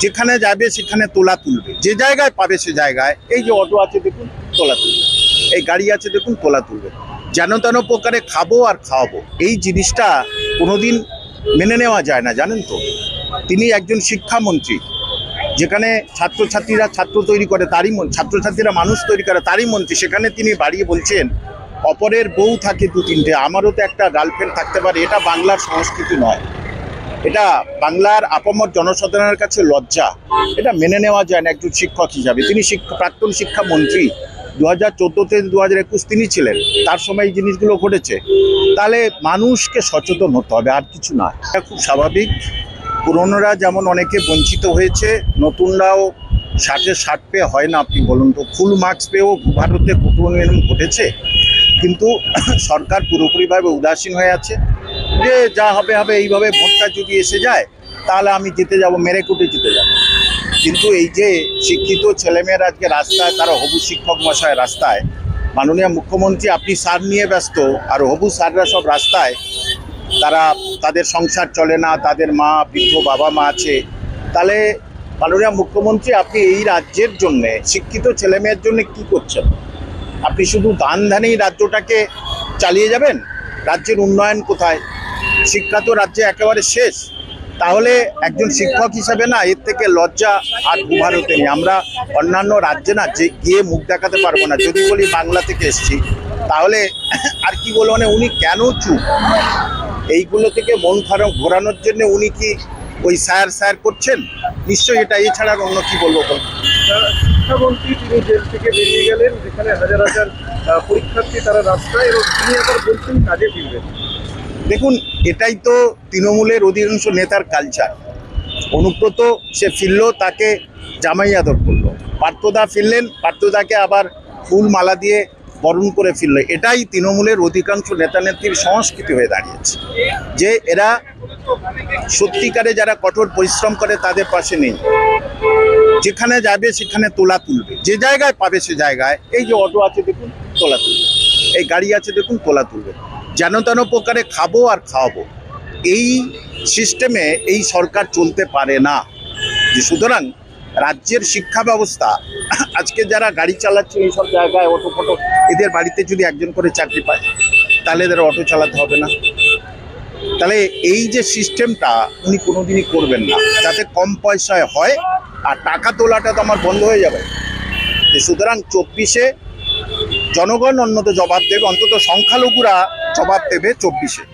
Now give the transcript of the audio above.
যেখানে যাবে সেখানে তোলা তুলবে। যে জায়গায় পাবে সে জায়গায়। এই যে অটো আছে দেখুন, তোলা তুলবে। এই গাড়ি আছে দেখুন, তোলা তুলবে। যেন তেন প্রকারে খাব আর খাওয়াবো। এই জিনিসটা কোনোদিন মেনে নেওয়া যায় না, জানেন তো? তিনি একজন শিক্ষামন্ত্রী। যেখানে ছাত্রছাত্রীরা ছাত্র তৈরি করে, তারই ছাত্রছাত্রীরা মানুষ তৈরি করে, তারই মন্ত্রী। সেখানে তিনি বাড়িয়ে বলছেন, অপরের বউ থাকে দু তিনটে আমারও তো একটা গার্লফ্রেন্ড থাকতে পারে। এটা বাংলার সংস্কৃতি নয়। এটা বাংলার আপামর জনসাধারণের কাছে লজ্জা। এটা মেনে নেওয়া যায় না একজন শিক্ষক হিসাবে। তিনি শিক্ষা প্রাক্তন শিক্ষামন্ত্রী দু হাজার চোদ্দ থেকে দু হাজার একুশ তিনি ছিলেন। তার সময় এই জিনিসগুলো ঘটেছে। তাহলে মানুষকে সচেতন হতে হবে, আর কিছু না। এটা খুব স্বাভাবিক। পুরনোরা যেমন অনেকে বঞ্চিত হয়েছে, নতুনরাও ষাটে ষাট পেয়ে হয় না, আপনি বলুন তো। ফুল মার্কস পেয়েও ভারতে কুটুম এরকম ঘটেছে। কিন্তু সরকার পুরোপুরিভাবে উদাসীন হয়ে আছে। যে যা হবে হবে, এইভাবে ভোটটা যদি এসে যায়, তাহলে আমি জিতে যাব, মেরে কুটে জিতে যাব। কিন্তু এই যে শিক্ষিত ছেলেমেয়েরা আজকে রাস্তায়, তারা হবু শিক্ষক মশায় রাস্তায়, মাননীয় মুখ্যমন্ত্রী, আপনি সার নিয়ে ব্যস্ত, আর হবু সাররা সব রাস্তায়, তারা তাদের সংসার চলে না, তাদের মা, বৃদ্ধ, বাবা মা আছে, তাহলে মাননীয় মুখ্যমন্ত্রী, আপনি এই রাজ্যের জন্যে, শিক্ষিত ছেলেমেয়ের জন্য কি করছেন? আপনি শুধু দান ধানেই রাজ্যটাকে চালিয়ে যাবেন? রাজ্যের উন্নয়ন কোথায়? শিক্ষা তো রাজ্যে একেবারে শেষ। তাহলে একজন শিক্ষক হিসাবে না, এর থেকে লজ্জা আর ভারতে নেই আমরা অন্যান্য রাজ্যে না, যে গিয়ে মুখ দেখাতে পারব না। যদি বলি বাংলা থেকে এসছি, তাহলে আর কি বলব মানে উনি কেন চুপ? এইগুলো থেকে মন খারাপ ঘোরানোর জন্য উনি কি ওই স্যার স্যার করছেন? নিশ্চয়ই এটা, এছাড়া অন্য কি বলব? শিক্ষামন্ত্রী তিনি জেল থেকে বেরিয়ে গেলেন, যেখানে হাজার হাজার পরীক্ষার্থী তারা রাস্তায় এবং তিনি আবার বলছেন কাজে ফিরবেন। দেখুন, এটাই তো তৃণমূলের অধিকাংশ নেতার কালচার অনুব্রত, সে ফিরল, তাকে জামাই আদর করল। পার্থদা ফিরলেন, পার্থদাকে আবার ফুল মালা দিয়ে বরণ করে ফিরলো। এটাই তৃণমূলের অধিকাংশ নেতা নেত্রীর সংস্কৃতি হয়ে দাঁড়িয়েছে। যে এরা সত্যিকারে যারা কঠোর পরিশ্রম করে, তাদের পাশে নেই। যেখানে যাবে, সেখানে তোলা তুলবে। যে জায়গায় পাবে, সে জায়গায়। এই যে অটো আছে, দেখুন, তোলা তুলবে। এই গাড়ি আছে, দেখুন, তোলা তুলবে। যেন তেন প্রকারে খাব আর খাওয়াবো। এই সিস্টেমে এই সরকার চলতে পারে না। যে সুতরাং রাজ্যের শিক্ষা ব্যবস্থা, আজকে যারা গাড়ি চালাচ্ছে এইসব জায়গায় অটো ফটো, এদের বাড়িতে যদি একজন করে চাকরি পায়, তাহলে এদের অটো চালাতে হবে না। তাহলে এই যে সিস্টেমটা উনি কোনোদিনই করবেন না। যাতে কম পয়সায় হয় আর টাকা তোলাটা তো আমার বন্ধ হয়ে যাবে। সুতরাং চব্বিশে জনগণ অন্যত জবাব দেবে। অন্তত সংখ্যালঘুরা জবাব দেবে চব্বিশে।